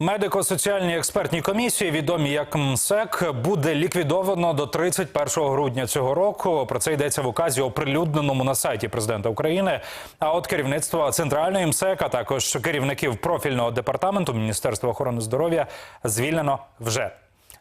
Медико-соціальній експертній комісії, відомі як МСЕК, буде ліквідовано до 31 грудня цього року. Про це йдеться в указі, оприлюдненому на сайті президента України. А от керівництво центральної МСЕК, а також керівників профільного департаменту Міністерства охорони здоров'я звільнено вже.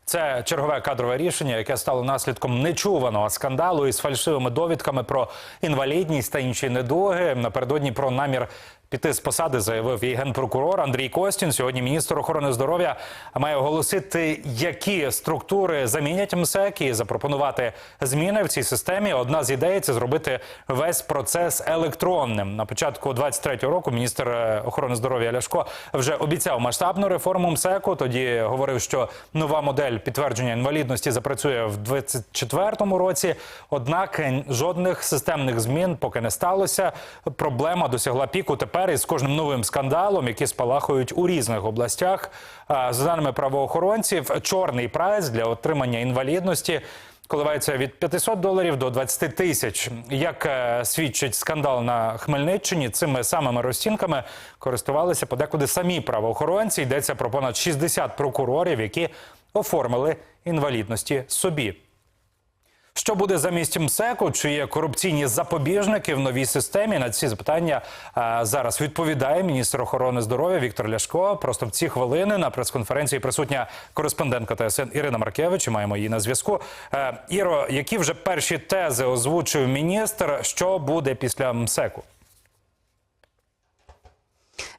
Це чергове кадрове рішення, яке стало наслідком нечуваного скандалу із фальшивими довідками про інвалідність та інші недуги. Напередодні про намір піти з посади заявив і генпрокурор Андрій Костін. Сьогодні міністр охорони здоров'я має оголосити, які структури замінять МСЕК і запропонувати зміни в цій системі. Одна з ідей це зробити весь процес електронним. На початку 23-го року міністр е, охорони здоров'я Ляшко вже обіцяв масштабну реформу МСЕКу. Тоді говорив, що нова модель підтвердження інвалідності запрацює в 24-му році. Однак жодних системних змін поки не сталося. Проблема досягла піку тепер із кожним новим скандалом, які спалахують у різних областях. За даними правоохоронців, чорний прайс для отримання інвалідності. Коливається від 500 доларів до 20 тисяч. Як свідчить скандал на Хмельниччині, цими самими розцінками користувалися подекуди самі правоохоронці. Йдеться про понад 60 прокурорів, які оформили інвалідності собі. Що буде замість МСЕКу? Чи є корупційні запобіжники в новій системі? На ці запитання зараз відповідає міністр охорони здоров'я Віктор Ляшко. Просто в ці хвилини на прес-конференції присутня кореспондентка ТСН Ірина Маркевич. Маємо її на зв'язку. Е, Іро, які вже перші тези озвучив міністр? Що буде після МСЕКу?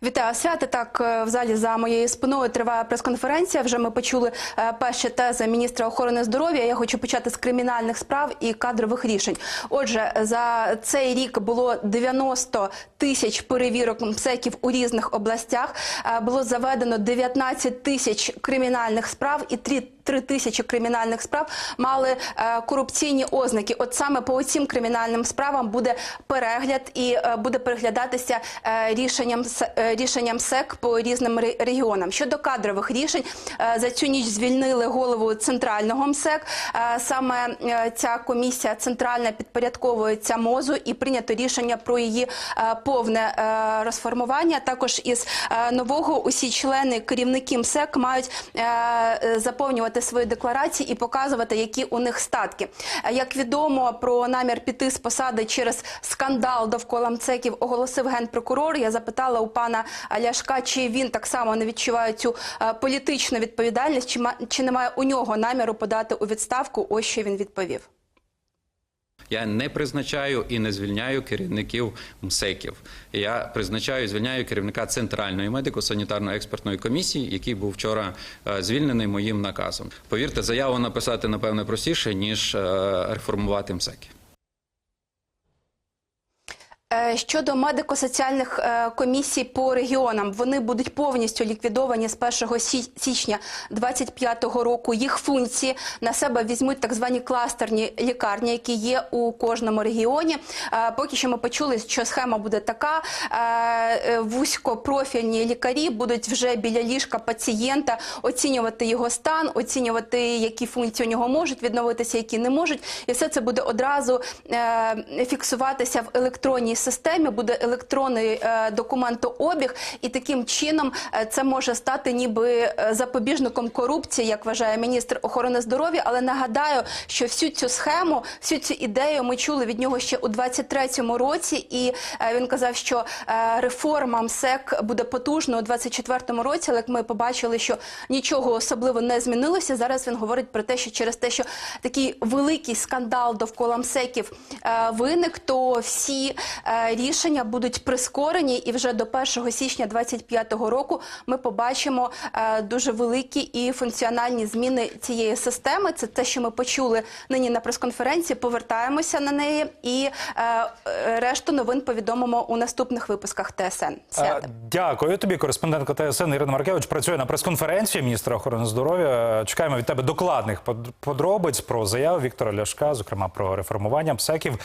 Вітаю свята. Так е, в залі за моєю спиною триває прес-конференція. Вже ми почули е, перші тези міністра охорони здоров'я. Я хочу почати з кримінальних справ і кадрових рішень. Отже, за цей рік було 90 тисяч перевірок МСЕКів у різних областях. Е, Було заведено 19 тисяч кримінальних справ і 3 3 тисячі кримінальних справ мали е, корупційні ознаки. От саме по цим кримінальним справам буде перегляд і е, буде переглядатися е, рішенням рішенням СЕК по різним регіонам. Щодо кадрових рішень, за цю ніч звільнили голову центрального МСЕК. Саме ця комісія центральна підпорядковується МОЗу і прийнято рішення про її повне розформування. Також із нового усі члени керівники МСЕК мають е, заповнювати свої декларації і показувати, які у них статки. Е, Як відомо про намір піти з посади через скандал довкола МЦЕКів оголосив генпрокурор. Я запитала у пана Ляшка, чи він так само не відчуває цю е, політичну відповідальність, чи чи немає у нього наміру подати у відставку. Ось що він відповів. Я не призначаю і не звільняю керівників МСЕКів. Я призначаю і звільняю керівника центральної медико-санітарної експертної комісії, який був вчора е, звільнений моїм наказом. Повірте, заяву написати напевне простіше ніж е, реформувати МСЕКи. Е, Щодо медико-соціальних е, комісій по регіонам, вони будуть повністю ліквідовані з 1 сі- січня 2025 року. Їх функції на себе візьмуть так звані кластерні лікарні, які є у кожному регіоні. Е, Поки що ми почули, що схема буде така: вузькопрофільні лікарі будуть вже біля ліжка пацієнта оцінювати його стан, оцінювати, які функції у нього можуть відновитися, які не можуть, і все це буде одразу фіксуватися в електронній системі, буде електронний е, документообіг, і таким чином е, це може стати ніби е, запобіжником корупції, як вважає міністр охорони здоров'я. Але нагадаю, що всю цю схему, всю цю ідею ми чули від нього ще у 23-му році, і він казав, що реформа МСЕК буде потужною у 24-му році. Але як ми побачили, що нічого особливо не змінилося. Зараз він говорить про те, що через те, що такий великий скандал довкола МСЕКів виник, то всі рішення будуть прискорені, і вже до 1 січня 25-го року ми побачимо е, дуже великі і функціональні зміни цієї системи. Це те, що ми почули нині на прес-конференції. Повертаємося на неї, і е, е, решту новин повідомимо у наступних випусках ТСН. Е, Дякую тобі, кореспондентка ТСН Ірина Маркевич. Працює на прес-конференції міністра охорони здоров'я. Чекаємо від тебе докладних под- подробиць про заяву Віктора Ляшка, зокрема про реформування МСЕКів.